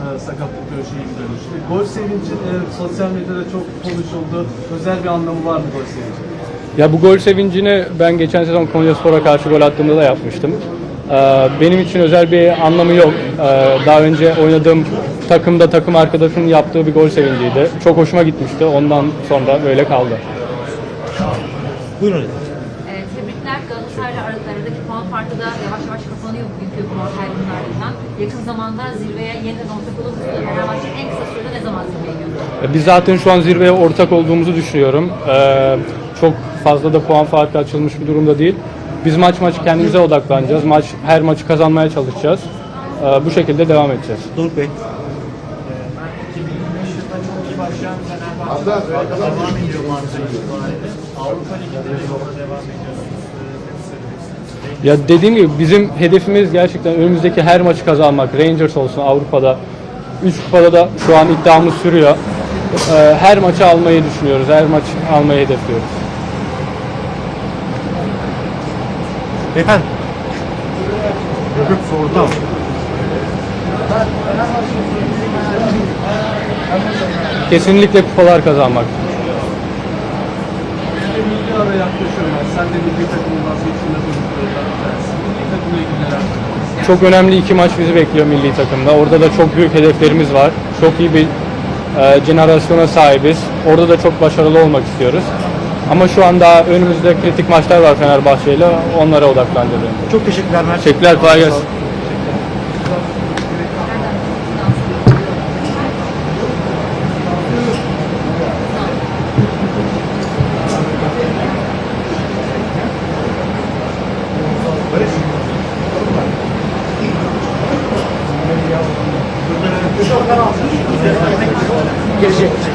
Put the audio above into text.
e, sakatlık döşeğine dönüştü. Gol sevinci e, sosyal medyada çok konuşuldu. Özel bir anlamı var mı gol sevinci? Ya bu gol sevincini ben geçen sezon Konyaspor'a karşı gol attığımda da yapmıştım. Ee, benim için özel bir anlamı yok. Ee, daha önce oynadığım takımda takım arkadaşımın yaptığı bir gol sevinciydi. Çok hoşuma gitmişti. Ondan sonra böyle kaldı. Buyurun tebrikler Galatasaray'la ar- aradaki puan farkı da yavaş yavaş kapanıyor bugünkü puan kaybının ardından. Yakın zamanda zirveye yeniden ortak olur musunuz? Fenerbahçe en kısa sürede ne zaman zirveye götürür? Biz zaten şu an zirveye ortak olduğumuzu düşünüyorum. Ee, çok fazla da puan farkı açılmış bir durumda değil. Biz maç maç kendimize odaklanacağız. Maç her maçı kazanmaya çalışacağız. Ee, bu şekilde devam edeceğiz. Doruk Bey. Ya dediğim gibi bizim hedefimiz gerçekten önümüzdeki her maçı kazanmak. Rangers olsun Avrupa'da. 3 kupada da şu an iddiamız sürüyor. Ee, her maçı almayı düşünüyoruz. Her maç almayı hedefliyoruz. Efendim. Yok sordu. Kesinlikle kupalar kazanmak. Sen de milli takımın vazgeçilmez oyuncularından bir tanesi. Milli takımla ilgili neler söylemek Çok önemli iki maç bizi bekliyor milli takımda. Orada da çok büyük hedeflerimiz var. Çok iyi bir e, jenerasyona sahibiz. Orada da çok başarılı olmak istiyoruz. Ama şu an daha önümüzde kritik maçlar var Fenerbahçe ile. Onlara odaklanacağız. Çok teşekkürler Mert. Teşekkürler, kolay gelsin. Gelecek.